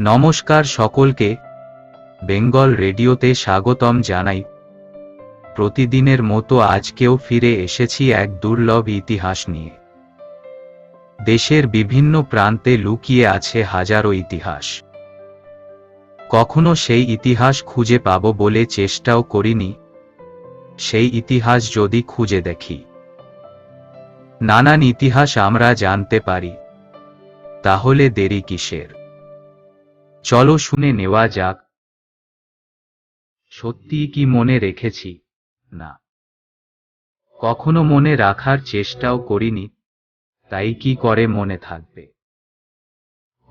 নমস্কার সকলকে, বেঙ্গল রেডিওতে স্বাগতম জানাই। প্রতিদিনের মতো আজকেও ফিরে এসেছি এক দুর্লভ ইতিহাস নিয়ে। দেশের বিভিন্ন প্রান্তে লুকিয়ে আছে হাজারো ইতিহাস। কখনো সেই ইতিহাস খুঁজে পাব বলে চেষ্টাও করিনি। সেই ইতিহাস যদি খুঁজে দেখি। নানান ইতিহাস আমরা জানতে পারি। তাহলে দেরি কিসের? চলো শুনে নেওয়া যাক। সত্যি কি মনে রেখেছি? না। কখনো মনে রাখার চেষ্টাও করিনি, তাই কি করে মনে থাকবে?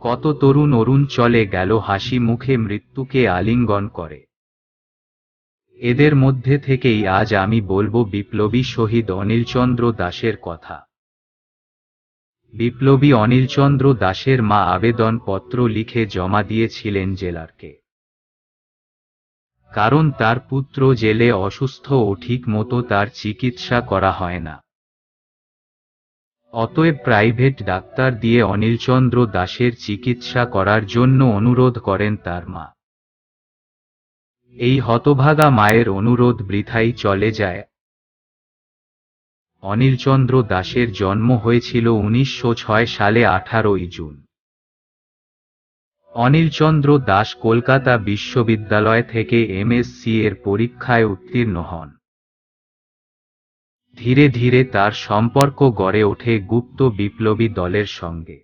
কত তরুণ অরুণ চলে গেল, হাসি মুখে মৃত্যুকে আলিঙ্গন করে। এদের মধ্যে থেকেই আজ আমি বলব বিপ্লবী শহীদ অনিলচন্দ্র দাসের কথা। বিপ্লবী অনিলচন্দ্র দাশের মা আবেদনপত্র লিখে জমা দিয়েছিলেন জেলারকে। কারণ তার পুত্র জেলে অসুস্থ ও ঠিক মতো তার চিকিৎসা করা হয় না। অতএব প্রাইভেট ডাক্তার দিয়ে অনিলচন্দ্র দাসের চিকিৎসা করার জন্য অনুরোধ করেন তার মা। এই হতভাগা মায়ের অনুরোধ বৃথাই চলে যায় অনিলচন্দ্র দাশের জন্ম হয়েছিল উনিশশো ছয় সালে আঠারোই জুন। অনিলচন্দ্র দাস কলকাতা বিশ্ববিদ্যালয় থেকে এমএসসি এর পরীক্ষায় উত্তীর্ণ হন। ধীরে ধীরে তার সম্পর্ক গড়ে ওঠে গুপ্ত বিপ্লবী দলের সঙ্গে।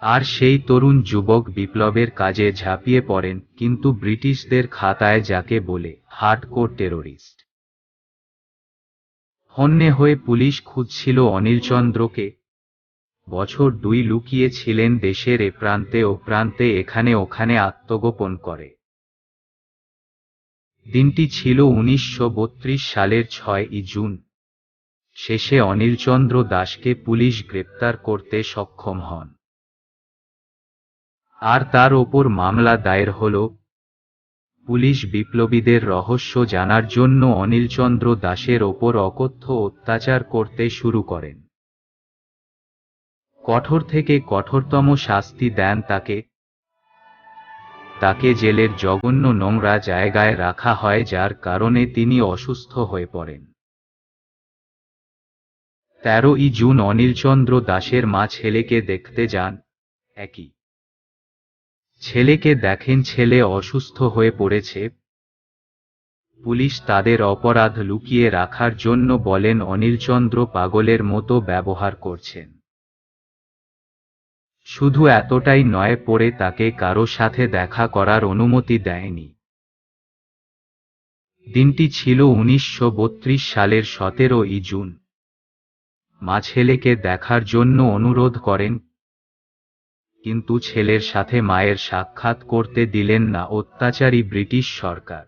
আর সেই তরুণ যুবক বিপ্লবের কাজে ঝাঁপিয়ে পড়েন, কিন্তু ব্রিটিশদের খাতায় যাকে বলে হার্ডকোর টেরোরিস্ট। হন্যে হয়ে পুলিশ খুঁজছিল অনিলচন্দ্রকে বছর দুই লুকিয়েছিলেন দেশের এ প্রান্তে ও প্রান্তে এখানে ওখানে আত্মগোপন করে। দিনটি ছিল উনিশশো বত্রিশ সালের ছয় জুন। শেষে অনিলচন্দ্র দাসকে পুলিশ গ্রেপ্তার করতে সক্ষম হন। আর তার ওপর মামলা দায়ের হল পুলিশ বিপ্লবীদের রহস্য জানার জন্য অনিলচন্দ্র দাসের ওপর অকথ্য অত্যাচার করতে শুরু করেন। কঠোর থেকে কঠোরতম শাস্তি দেন তাকে। তাকে জেলের জঘন্য নোংরা জায়গায় রাখা হয় যার কারণে তিনি অসুস্থ হয়ে পড়েন। তেরোই জুন অনিলচন্দ্র দাসের মা ছেলেকে দেখতে যান। একই। ছেলেকে দেখেন ছেলে অসুস্থ হয়ে পড়েছে। পুলিশ তাদের অপরাধ লুকিয়ে রাখার জন্য বলেন, অনিলচন্দ্র পাগলের মতো ব্যবহার করছেন। শুধু এতটাই নয় পড়ে তাকে কারও সাথে দেখা করার অনুমতি দেয়নি। দিনটি ছিল উনিশশো বত্রিশ সালের সতেরো ই জুন। মা ছেলেকে দেখার জন্য অনুরোধ করেন কিন্তু ছেলের সাথে মায়ের সাক্ষাৎ করতে দিলেন না অত্যাচারী ব্রিটিশ সরকার।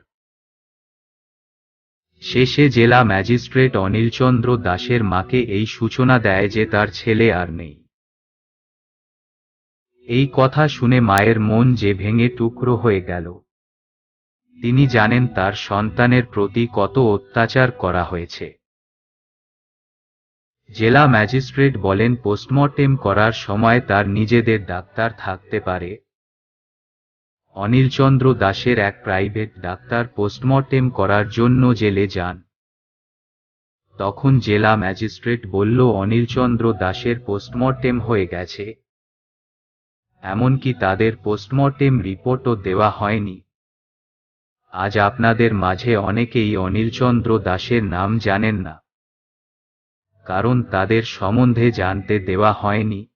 শেষে জেলা ম্যাজিস্ট্রেট অনিলচন্দ্র দাসের মাকে এই সূচনা দেয় যে তার ছেলে আর নেই। এই কথা শুনে মায়ের মন যে ভেঙে টুকরো হয়ে গেল। তিনি জানেন তার সন্তানের প্রতি কত অত্যাচার করা হয়েছে। জেলা ম্যাজিস্ট্রেট বলেন, পোস্টমর্টেম করার সময় তার নিজেদের ডাক্তার থাকতে পারে। অনিলচন্দ্র দাসের এক প্রাইভেট ডাক্তার পোস্টমর্টেম করার জন্য জেলে যান। তখন জেলা ম্যাজিস্ট্রেট বলল, অনিলচন্দ্র দাসের পোস্টমর্টেম হয়ে গেছে। এমনকি তাদের পোস্টমর্টেম রিপোর্টও দেওয়া হয়নি। আজ আপনাদের মাঝে অনেকেই অনিলচন্দ্র দাসের নাম জানেন না। কারণ তাদের সম্বন্ধে জানতে দেওয়া হয়নি।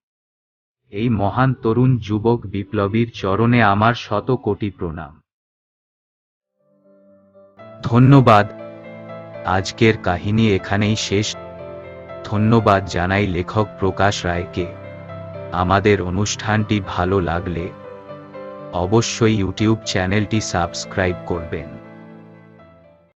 এই মহান তরুণ যুবক বিপ্লবীর চরণে আমার শত কোটি প্রণাম। ধন্যবাদ। আজকের কাহিনী এখানেই শেষ। ধন্যবাদ জানাই লেখক প্রকাশ রায়কে। আমাদের অনুষ্ঠানটি ভালো লাগলে অবশ্যই ইউটিউব চ্যানেলটি সাবস্ক্রাইব করবেন।